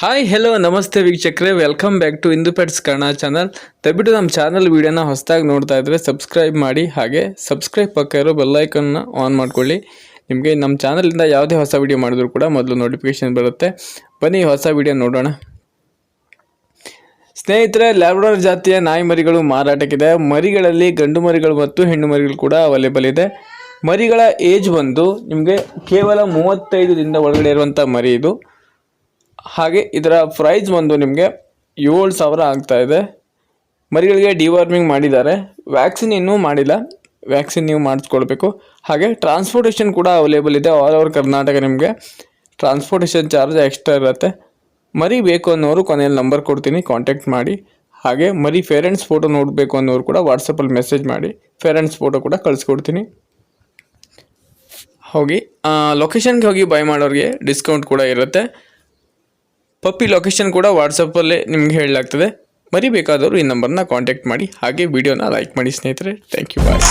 Hi hello ನಮಸ್ತೆ ವೀಕ್ಷಕ್ರೆ. Welcome back to ಇಂದು ಪೆಟ್ಸ್ ಕನ್ನಡ ಚಾನಲ್ ದಯವಿಟ್ಟು ನಮ್ಮ ಚಾನಲ್ ವೀಡಿಯೋನ ಹೊಸದಾಗಿ ನೋಡ್ತಾ ಇದ್ದರೆ ಸಬ್ಸ್ಕ್ರೈಬ್ ಮಾಡಿ, ಹಾಗೆ ಸಬ್ಸ್ಕ್ರೈಬ್ ಪಕ್ಕ ಇರೋ ಬೆಲ್ಲೈಕನ್ನ ಆನ್ ಮಾಡ್ಕೊಳ್ಳಿ. ನಿಮಗೆ ನಮ್ಮ ಚಾನಲಿಂದ ಯಾವುದೇ ಹೊಸ ವೀಡಿಯೋ ಮಾಡಿದ್ರು ಕೂಡ ಮೊದಲು ನೋಟಿಫಿಕೇಶನ್ ಬರುತ್ತೆ. ಬನ್ನಿ, ಹೊಸ ವೀಡಿಯೋ ನೋಡೋಣ. ಸ್ನೇಹಿತರೆ ಲ್ಯಾಬ್ರಾರ್ ಜಾತಿಯ ನಾಯಿ ಮರಿಗಳು ಮಾರಾಟಕ್ಕಿದೆ. ಮರಿಗಳಲ್ಲಿ ಗಂಡು ಮರಿಗಳು ಮತ್ತು ಹೆಣ್ಣು ಮರಿಗಳು ಕೂಡ ಅವೈಲೇಬಲ್ ಇದೆ. ಮರಿಗಳ ಏಜ್ ಬಂದು ನಿಮಗೆ ಕೇವಲ ಮೂವತ್ತೈದು ದಿನದ ಒಳಗಡೆ ಇರುವಂಥ ಮರಿ ಇದು. ಹಾಗೆ ಇದರ ಪ್ರೈಸ್ ಬಂದು ನಿಮಗೆ ಏಳು ಸಾವಿರ ಆಗ್ತಾ ಇದೆ. ಮರಿಗಳಿಗೆ ಡಿವಾರ್ಮಿಂಗ್ ಮಾಡಿದ್ದಾರೆ. ವ್ಯಾಕ್ಸಿನ್ ಇನ್ನೂ ಮಾಡಿಲ್ಲ. ವ್ಯಾಕ್ಸಿನ್ ನೀವು ಮಾಡಿಸ್ಕೊಳ್ಬೇಕು. ಹಾಗೆ ಟ್ರಾನ್ಸ್ಪೋರ್ಟೇಷನ್ ಕೂಡ ಅವೈಲೇಬಲ್ ಇದೆ ಆಲ್ ಓವರ್ ಕರ್ನಾಟಕ ನಿಮಗೆ. ಟ್ರಾನ್ಸ್ಪೋರ್ಟೇಷನ್ ಚಾರ್ಜ್ ಎಕ್ಸ್ಟ್ರಾ ಇರುತ್ತೆ. ಮರಿ ಬೇಕು ಅನ್ನೋರು ಕೊನೆಯಲ್ಲಿ ನಂಬರ್ ಕೊಡ್ತೀನಿ ಕಾಂಟ್ಯಾಕ್ಟ್ ಮಾಡಿ. ಹಾಗೆ ಮರಿ ಪೇರೆಂಟ್ಸ್ ಫೋಟೋ ನೋಡಬೇಕು ಅನ್ನೋರು ಕೂಡ ವಾಟ್ಸಪ್ಪಲ್ಲಿ ಮೆಸೇಜ್ ಮಾಡಿ. ಪೇರೆಂಟ್ಸ್ ಫೋಟೋ ಕೂಡ ಕಳಿಸ್ಕೊಡ್ತೀನಿ. ಹೋಗಿ ಲೊಕೇಶನ್ಗೆ ಹೋಗಿ ಬೈ ಮಾಡೋರಿಗೆ ಡಿಸ್ಕೌಂಟ್ ಕೂಡ ಇರುತ್ತೆ. ಪಪ್ಪಿ ಲೊಕೇಶನ್ ಕೂಡ ವಾಟ್ಸಪ್ಪಲ್ಲೇ ನಿಮ್ಗೆ ಹೇಳಲಾಗ್ತದೆ. ಮರಿಬೇಕಾದವರು ಈ ನಂಬರ್ನ ಕಾಂಟ್ಯಾಕ್ಟ್ ಮಾಡಿ, ಹಾಗೆ ವಿಡಿಯೋನ ಲೈಕ್ ಮಾಡಿ ಸ್ನೇಹಿತರೆ. Thank you bye